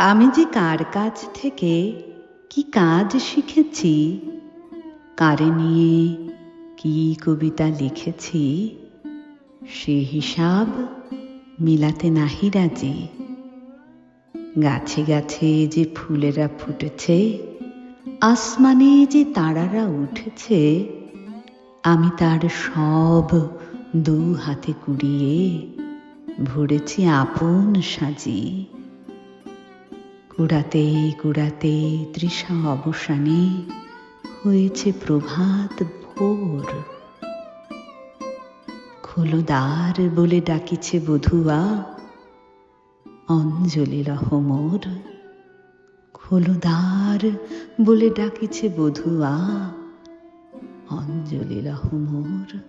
আমি যে কার কাছ থেকে কি কাজ শিখেছি, কারে নিয়ে কি কবিতা লিখেছি, সে হিসাব মিলাতে নাহি রাজি। গাছে গাছে যে ফুলেরা ফুটেছে, আসমানে যে তারারা উঠেছে, আমি তার সব দু হাতে কুড়িয়ে ভরেছি আপন সাজি। কুড়াতে কুড়াতে তৃষা অবসানে হয়েছে প্রভাত ভোর। খোলদার বলে ডাকিছে বধুয়া, অঞ্জলি রহমোর খোলদার বলে ডাকিছে বধুয়া, অঞ্জলি রহমোর